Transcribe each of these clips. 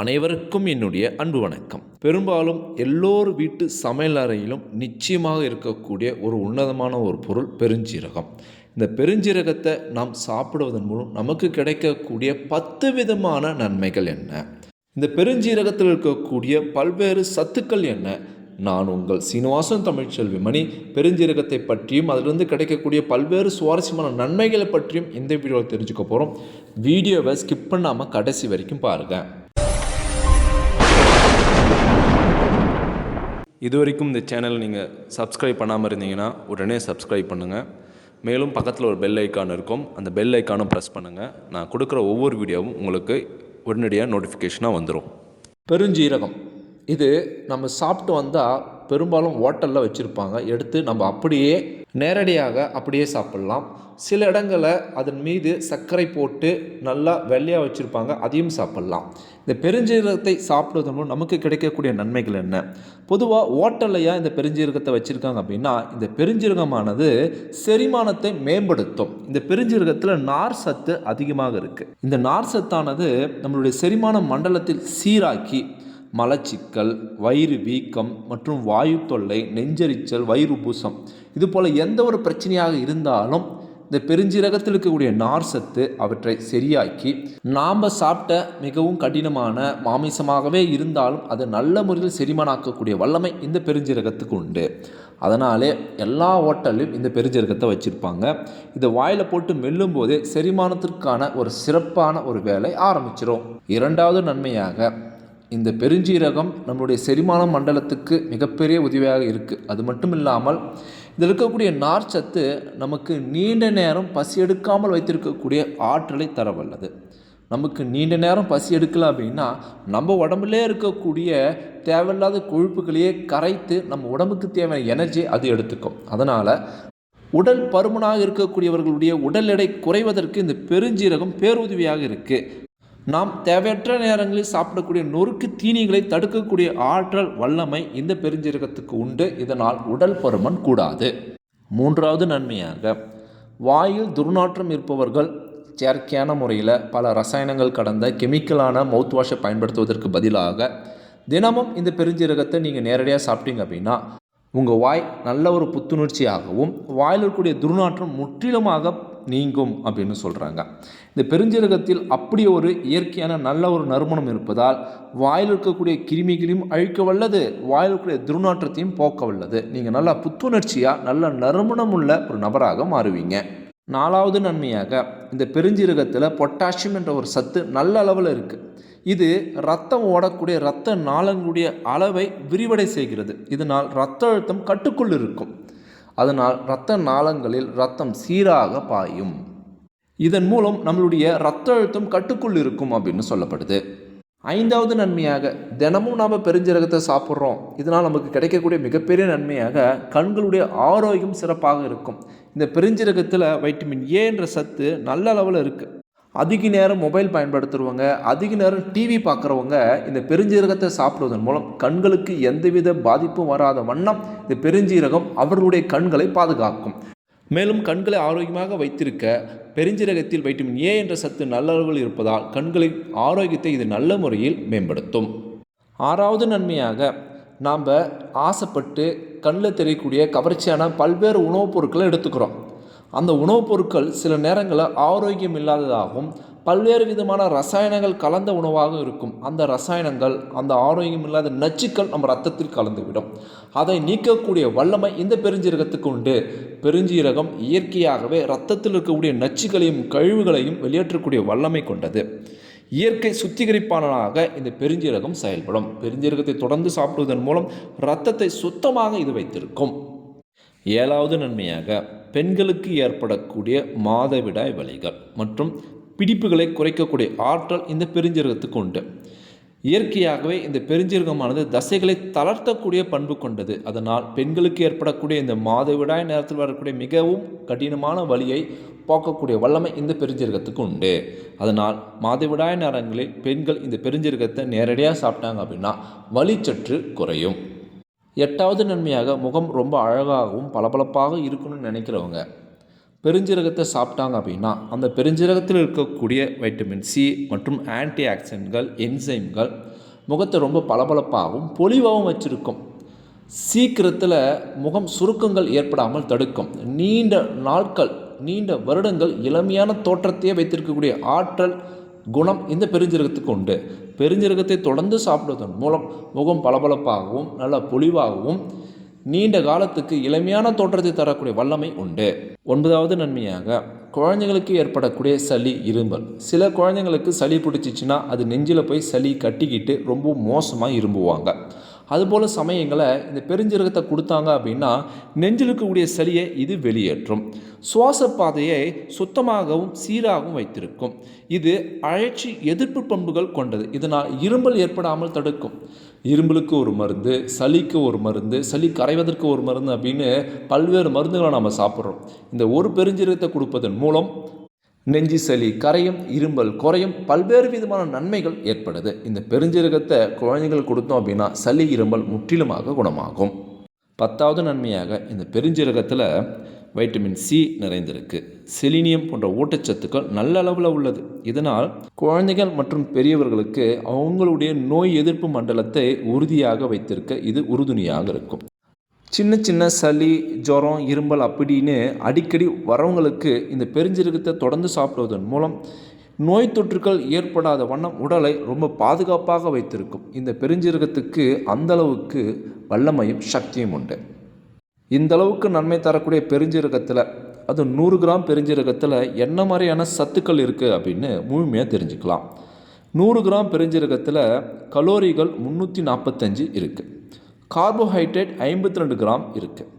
அனைவருக்கும் என்னுடைய அன்பு வணக்கம். பெரும்பாலும் எல்லோர் வீட்டு சமையல் அறையிலும் நிச்சயமாக இருக்கக்கூடிய ஒரு உன்னதமான ஒரு பொருள் பெருஞ்சீரகம். இந்த பெருஞ்சீரகத்தை நாம் சாப்பிடுவதன் மூலம் நமக்கு கிடைக்கக்கூடிய பத்து விதமான நன்மைகள் என்ன? இந்த பெருஞ்சீரகத்தில் இருக்கக்கூடிய பல்வேறு சத்துக்கள் என்ன? நான் உங்கள் சீனிவாசன் தமிழ்ச்செல்வி மணி பெருஞ்சீரகத்தை பற்றியும் அதிலிருந்து கிடைக்கக்கூடிய பல்வேறு சுவாரஸ்யமான நன்மைகளை பற்றியும் இந்த வீடியோவில் தெரிஞ்சுக்க போகிறோம் வீடியோவை ஸ்கிப் பண்ணாமல் கடைசி வரைக்கும் பாருங்கள் இது வரைக்கும் இந்த சேனலை நீங்கள் சப்ஸ்கிரைப் பண்ணாமல் இருந்தீங்கன்னா உடனே சப்ஸ்கிரைப் பண்ணுங்கள் மேலும் பக்கத்தில் ஒரு பெல் ஐக்கான் இருக்கும். அந்த பெல் ஐக்கானும் ப்ரெஸ் பண்ணுங்கள் நான் கொடுக்குற ஒவ்வொரு வீடியோவும் உங்களுக்கு உடனடியாக நோட்டிஃபிகேஷனாக வந்துடும் பெருஞ்சீரகம். இது நம்ம சாப்பிட்டு வந்தால் பெரும்பாலும் ஹோட்டலில் வச்சுருப்பாங்க. எடுத்து நம்ம அப்படியே நேரடியாக அப்படியே சாப்பிட்லாம். சில இடங்களில் அதன் மீது சர்க்கரை போட்டு நல்லா வெள்ளையாக வச்சுருப்பாங்க. அதையும் சாப்பிட்லாம். இந்த பெருஞ்சீரகத்தை சாப்பிடுவதன் மூலம் நமக்கு கிடைக்கக்கூடிய நன்மைகள் என்ன? பொதுவாக ஓட்டலையாக இந்த பெருஞ்சீரகத்தை வச்சுருக்காங்க அப்படின்னா இந்த பெருஞ்சீரகமானது செரிமானத்தை மேம்படுத்தும். இந்த பெருஞ்சீரகத்தில் நார் சத்து அதிகமாக இருக்குது இந்த நார் சத்தானது நம்மளுடைய செரிமான மண்டலத்தில் சீராக்கி மலச்சிக்கல் வயிறு வீக்கம் மற்றும் வாயு தொல்லை நெஞ்சரிச்சல் வயிறு பூசம் இது போல் எந்த ஒரு பிரச்சனையாக இருந்தாலும் இந்த பெருஞ்சீரகத்தில் இருக்கக்கூடிய நார் சத்து அவற்றை சரியாக்கி நாம் சாப்பிட்ட மிகவும் கடினமான மாமிசமாகவே இருந்தாலும் அது நல்ல முறையில் செரிமானாக்கக்கூடிய வல்லமை இந்த பெருஞ்சீரகத்துக்கு உண்டு. அதனாலே எல்லா ஹோட்டல்லையும் இந்த பெருஞ்சீரகத்தை வச்சுருப்பாங்க. இதை வாயில் போட்டு மெல்லும் போதே செரிமானத்திற்கான ஒரு சிறப்பான ஒரு வேலை ஆரம்பிச்சிடும் இரண்டாவது நன்மையாக இந்த பெருஞ்சீரகம் நம்மளுடைய செரிமான மண்டலத்துக்கு மிகப்பெரிய உதவியாக இருக்குது அது மட்டும் இல்லாமல் இதில் இருக்கக்கூடிய நார்ச்சத்து நமக்கு நீண்ட நேரம் பசி எடுக்காமல் வைத்திருக்கக்கூடிய ஆற்றலை தரவல்லது. நமக்கு நீண்ட நேரம் பசி எடுக்கல அப்படின்னா நம்ம உடம்புலே இருக்கக்கூடிய தேவையில்லாத கொழுப்புகளையே கரைத்து நம்ம உடம்புக்கு தேவையான எனர்ஜி அது எடுத்துக்கும். அதனால் உடல் பருமனாக இருக்கக்கூடியவர்களுடைய உடல் எடை குறைவதற்கு இந்த பெருஞ்சீரகம் பேருதவியாக இருக்குது நாம் தேவையற்ற நேரங்களில் சாப்பிடக்கூடிய நொறுக்கு தீனிகளை தடுக்கக்கூடிய ஆற்றல் வல்லமை இந்த பெருஞ்சீரகத்துக்கு உண்டு. இதனால் உடல் பருமன் கூடாது. மூன்றாவது நன்மையாக வாயில் துர்நாற்றம் இருப்பவர்கள் செயற்கையான முறையில் பல ரசாயனங்கள் கடந்த கெமிக்கலான மவுத் வாஷை பயன்படுத்துவதற்கு பதிலாக தினமும் இந்த பெருஞ்சீரகத்தை நீங்கள் நேரடியாக சாப்பிட்டீங்க அப்படின்னா உங்கள் வாய் நல்ல ஒரு புத்துணர்ச்சியாகவும் வாயில் இருக்கக்கூடிய துர்நாற்றம் முற்றிலுமாக நீங்கும் அப்படின்னு சொல்கிறாங்க இந்த பெருஞ்சீரகத்தில் அப்படி ஒரு இயற்கையான நல்ல ஒரு நறுமணம் இருப்பதால் வாயில் இருக்கக்கூடிய கிருமிகளையும் அழிக்க வல்லது வாயில் இருக்கக்கூடிய துர்நாற்றத்தையும் போக்க வல்லது. நீங்கள் நல்லா புத்துணர்ச்சியாக நல்ல நறுமணம் உள்ள ஒரு நபராக மாறுவீங்க. நாலாவது நன்மையாக இந்த பெருஞ்சீரகத்தில் பொட்டாசியம் என்ற ஒரு சத்து நல்ல அளவில் இருக்குது இது ரத்தம் ஓடக்கூடிய இரத்த நாளங்களுடைய அளவை விரிவடை செய்கிறது. இதனால் இரத்த அழுத்தம் கட்டுக்குள் இருக்கும். அதனால் இரத்த நாளங்களில் ரத்தம் சீராக பாயும். இதன் மூலம் நம்மளுடைய இரத்த அழுத்தம் கட்டுக்குள் இருக்கும் அப்படின்னு சொல்லப்படுது. ஐந்தாவது நன்மையாக தினமும் நாம் பெருஞ்சீரகத்தை சாப்பிட்றோம். இதனால் நமக்கு கிடைக்கக்கூடிய மிகப்பெரிய நன்மையாக கண்களுடைய ஆரோக்கியம் சிறப்பாக இருக்கும். இந்த பெருஞ்சீரகத்தில் வைட்டமின் ஏ என்ற சத்து நல்ல அளவில் இருக்குது அதிக நேரம் மொபைல் பயன்படுத்துகிறவங்க அதிக நேரம் டிவி பார்க்குறவங்க இந்த பெருஞ்சீரகத்தை சாப்பிடுவதன் மூலம் கண்களுக்கு எந்தவித பாதிப்பும் வராத வண்ணம் இந்த பெருஞ்சீரகம் அவர்களுடைய கண்களை பாதுகாக்கும். மேலும் கண்களை ஆரோக்கியமாக வைத்திருக்க பெருஞ்சீரகத்தில் வைட்டமின் ஏ என்ற சத்து நல்ல அளவில் இருப்பதால் கண்களின் ஆரோக்கியத்தை இது நல்ல முறையில் மேம்படுத்தும். ஆறாவது நன்மையாக நாம் ஆசைப்பட்டு கண்ணில் தெரியக்கூடிய கவர்ச்சியான பல்வேறு உணவுப் பொருட்களை எடுத்துக்கிறோம். அந்த உணவுப் பொருட்கள் சில நேரங்களில் ஆரோக்கியம் இல்லாததாகவும் பல்வேறு விதமான ரசாயனங்கள் கலந்த உணவாக இருக்கும். அந்த ரசாயனங்கள் அந்த ஆரோக்கியம் இல்லாத நச்சுக்கள் நம்ம ரத்தத்தில் கலந்துவிடும். அதை நீக்கக்கூடிய வல்லமை இந்த பெருஞ்சீரகத்துக்கு உண்டு. பெருஞ்சீரகம் இயற்கையாகவே ரத்தத்தில் இருக்கக்கூடிய நச்சுகளையும் கழிவுகளையும் வெளியேற்றக்கூடிய வல்லமை கொண்டது. இயற்கை சுத்திகரிப்பாளனாக இந்த பெருஞ்சீரகம் செயல்படும். பெருஞ்சீரகத்தை தொடர்ந்து சாப்பிடுவதன் மூலம் இரத்தத்தை சுத்தமாக இது வைத்திருக்கும். ஏழாவது நன்மையாக பெண்களுக்கு ஏற்படக்கூடிய மாதவிடாய் வலிகள் மற்றும் பிடிப்புகளை குறைக்கக்கூடிய ஆற்றல் இந்த பெருஞ்சீரகத்துக்கு உண்டு. இயற்கையாகவே இந்த பெருஞ்சீரகமானது தசைகளை தளர்த்தக்கூடிய பண்பு கொண்டது. அதனால் பெண்களுக்கு ஏற்படக்கூடிய இந்த மாதவிடாய் நேரத்தில் வரக்கூடிய மிகவும் கடினமான வழியை போக்கக்கூடிய வல்லமை இந்த பெருஞ்சீரகத்துக்கு உண்டு. அதனால் மாதவிடாய் நேரங்களில் பெண்கள் இந்த பெருஞ்சீரகத்தை நேரடியாக சாப்பிட்டாங்க அப்படின்னா வலி சற்று குறையும். எட்டாவது நன்மையாக முகம் ரொம்ப அழகாகவும் பளபளப்பாக இருக்கணும்னு நினைக்கிறவங்க பெருஞ்சீரகத்தை சாப்பிட்டாங்க அப்படின்னா அந்த பெருஞ்சீரகத்தில் இருக்கக்கூடிய வைட்டமின் சி மற்றும் ஆன்டி ஆக்சிடென்ட்கள் என்சைம்கள் முகத்தை ரொம்ப பளபளப்பாகவும் பொலிவாகவும் வச்சுருக்கும். சீக்கிரத்தில் முகம் சுருக்கங்கள் ஏற்படாமல் தடுக்கும். நீண்ட நாட்கள் நீண்ட வருடங்கள் இளமையான தோற்றத்தையே வைத்திருக்கக்கூடிய ஆற்றல் குணம் இந்த பெருஞ்சீரகத்துக்கு உண்டு. பெருஞ்சீரகத்தை தொடர்ந்து சாப்பிடுவதன் மூலம் முகம் பளபளப்பாகவும் நல்ல பொலிவாகவும் நீண்ட காலத்துக்கு இளமையான தோற்றத்தை தரக்கூடிய வல்லமை உண்டு. ஒன்பதாவது நன்மையாக குழந்தைங்களுக்கு ஏற்படக்கூடிய சளி இரும்பல். சில குழந்தைங்களுக்கு சளி பிடிச்சிச்சின்னா அது நெஞ்சில் போய் சளி கட்டிக்கிட்டு ரொம்ப மோசமாக இரும்புவாங்க. அதுபோல் சமயங்களை இந்த பெருஞ்சீரகத்தை கொடுத்தாங்க அப்படின்னா நெஞ்சில் இருக்கக்கூடிய சளியை இது வெளியேற்றும். சுவாச பாதையை சுத்தமாகவும் சீராகவும் வைத்திருக்கும். இது அழற்சி எதிர்ப்பு பண்புகள் கொண்டது. இதனால் இரும்பல் ஏற்படாமல் தடுக்கும். இரும்பலுக்கு ஒரு மருந்து சளிக்கு ஒரு மருந்து சளி கரைவதற்கு ஒரு மருந்து அப்படின்னு பல்வேறு மருந்துகளை நம்ம சாப்பிட்றோம். இந்த ஒரு பெருஞ்சீரகத்தை கொடுப்பதன் மூலம் நெஞ்சு சளி கரையும் இரும்பல் குறையும் பல்வேறு விதமான நன்மைகள் ஏற்படுது. இந்த பெருஞ்சீரகத்தை குழந்தைகள் கொடுத்தோம் அப்படின்னா சளி இரும்பல் முற்றிலுமாக குணமாகும். பத்தாவது நன்மையாக இந்த பெருஞ்சீரகத்தில் வைட்டமின் சி நிறைந்திருக்கு. செலினியம் போன்ற ஊட்டச்சத்துக்கள் நல்ல அளவில் உள்ளது. இதனால் குழந்தைகள் மற்றும் பெரியவர்களுக்கு அவங்களுடைய நோய் எதிர்ப்பு மண்டலத்தை உறுதியாக வைத்திருக்க இது உறுதுணையாக இருக்கும். சின்ன சின்ன சளி ஜுரம் இரும்பல் அப்படின்னு அடிக்கடி வரவங்களுக்கு இந்த பெருஞ்சீரகத்தை தொடர்ந்து சாப்பிடுவதன் மூலம் நோய் தொற்றுக்கள் ஏற்படாத வண்ணம் உடலை ரொம்ப பாதுகாப்பாக வைத்திருக்கும். இந்த பெருஞ்சீரகத்துக்கு அந்தளவுக்கு வல்லமையும் சக்தியும் உண்டு. இந்த அளவுக்கு நன்மை தரக்கூடிய பெருஞ்சீரகத்தில் அது நூறு கிராம் பெருஞ்சீரகத்தில் என்ன மாதிரியான சத்துக்கள் இருக்குது அப்படின்னு முழுமையாக தெரிஞ்சுக்கலாம். நூறு கிராம் பெருஞ்சீரகத்தில் கலோரிகள் முந்நூற்றி நாற்பத்தஞ்சு இருக்குது கார்போஹைட்ரேட் ஐம்பத்தி ரெண்டு கிராம் இருக்குது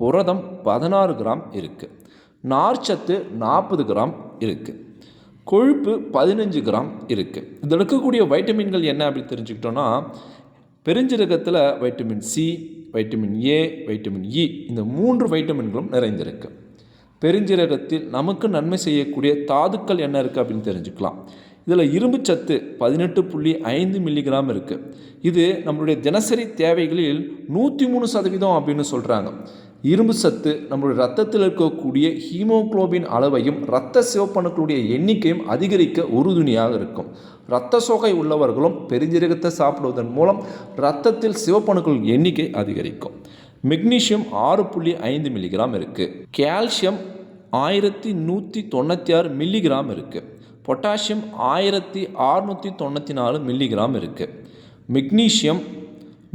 புரதம் பதினாறு கிராம் இருக்குது நார்ச்சத்து நாற்பது கிராம் இருக்குது கொழுப்பு பதினஞ்சு கிராம் இருக்குது இதில் இருக்கக்கூடிய வைட்டமின்கள் என்ன அப்படின்னு தெரிஞ்சுக்கிட்டோன்னா பெருஞ்சீரகத்தில் vitamin C vitamin A vitamin E இந்த மூன்று வைட்டமின்களும் நிறைந்திருக்கு. பெருஞ்சீரகத்தில் நமக்கு நன்மை செய்யக்கூடிய தாதுக்கள் என்ன இருக்குது அப்படின்னு தெரிஞ்சுக்கலாம். இதில் இரும்பு சத்து பதினெட்டு புள்ளி ஐந்து மில்லிகிராம் இருக்குது இது நம்மளுடைய தினசரி தேவைகளில் நூற்றி மூணு சதவீதம் அப்படின்னு சொல்கிறாங்க இரும்பு சத்து நம்மளுடைய ரத்தத்தில் இருக்கக்கூடிய ஹீமோகுளோபின் அளவையும் இரத்த சிவப்பணுக்களுடைய எண்ணிக்கையும் அதிகரிக்க உறுதுணையாக இருக்கும். இரத்த சோகை உள்ளவர்களும் பெருஞ்சீரகத்தை சாப்பிடுவதன் மூலம் இரத்தத்தில் சிவப்பணுக்கள் எண்ணிக்கை அதிகரிக்கும். மெக்னீஷியம் ஆறு புள்ளி ஐந்து மில்லிகிராம் இருக்குது கால்சியம் ஆயிரத்தி நூற்றி தொண்ணூற்றி ஆறு மில்லிகிராம் இருக்குது பொட்டாசியம் ஆயிரத்தி அறுநூற்றி தொண்ணூற்றி நாலு மில்லிகிராம் இருக்குது மெக்னீசியம்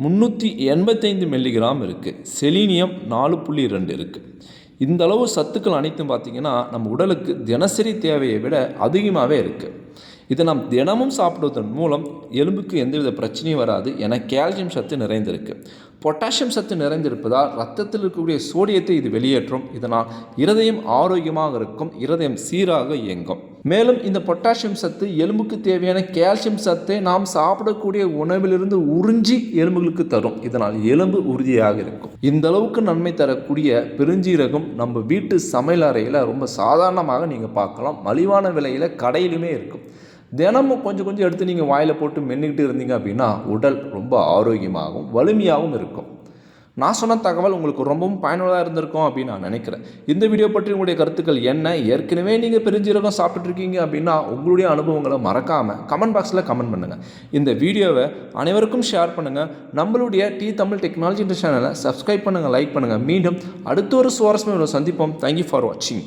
முந்நூற்றி எண்பத்தைந்து மில்லிகிராம் இருக்குது செலீனியம் நாலு புள்ளி ரெண்டு இருக்குது இந்த அளவு சத்துக்கள் அனைத்தும் பார்த்திங்கன்னா நம்ம உடலுக்கு தினசரி தேவையை விட அதிகமாகவே இருக்குது இதை நாம் தினமும் சாப்பிடுவதன் மூலம் எலும்புக்கு எந்தவித பிரச்சனையும் வராது என கால்சியம் சத்து நிறைந்திருக்கு. பொட்டாசியம் சத்து நிறைந்திருப்பதால் ரத்தத்தில் இருக்கக்கூடிய சோடியத்தை இது வெளியேற்றும். இதனால் இருதயம் ஆரோக்கியமாக இருக்கும் இருதயம் சீராக இயங்கும். மேலும் இந்த பொட்டாசியம் சத்து எலும்புக்கு தேவையான கால்சியம் சத்தை நாம் சாப்பிடக்கூடிய உணவிலிருந்து உறிஞ்சி எலும்புகளுக்கு தரும். இதனால் எலும்பு உறுதியாக இருக்கும். இந்த அளவுக்கு நன்மை தரக்கூடிய பெருஞ்சீரகம் நம்ம வீட்டு சமையல் அறையில் ரொம்ப சாதாரணமாக நீங்கள் பார்க்கலாம். மலிவான விலையில் கடையிலுமே இருக்கும். தினமும் கொஞ்சம் கொஞ்சம் எடுத்து நீங்கள் வாயில் போட்டு மென்னுக்கிட்டு இருந்தீங்க அப்படின்னா உடல் ரொம்ப ஆரோக்கியமாகவும் வலிமையாகவும் இருக்கும். நான் சொன்ன தகவல் உங்களுக்கு ரொம்பவும் பயனுள்ளதாக இருந்திருக்கும் அப்படின்னு நான் நினைக்கிறேன். இந்த வீடியோ பற்றி உங்களுடைய கருத்துக்கள் என்ன? ஏற்கனவே நீங்கள் பெருஞ்சீரகம் சாப்பிட்ருக்கீங்க அப்படின்னா உங்களுடைய அனுபவங்களை மறக்காமல் கமெண்ட் பாக்ஸில் கமெண்ட் பண்ணுங்கள் இந்த வீடியோவை அனைவருக்கும் ஷேர் பண்ணுங்கள் நம்மளுடைய டி தமிழ் டெக்னாலஜி சேனலை சப்ஸ்கிரைப் பண்ணுங்கள் லைக் பண்ணுங்கள் மீண்டும் அடுத்த ஒரு சுவாரஸ்யமாக சந்திப்போம். தேங்க்யூ ஃபார் வாட்சிங்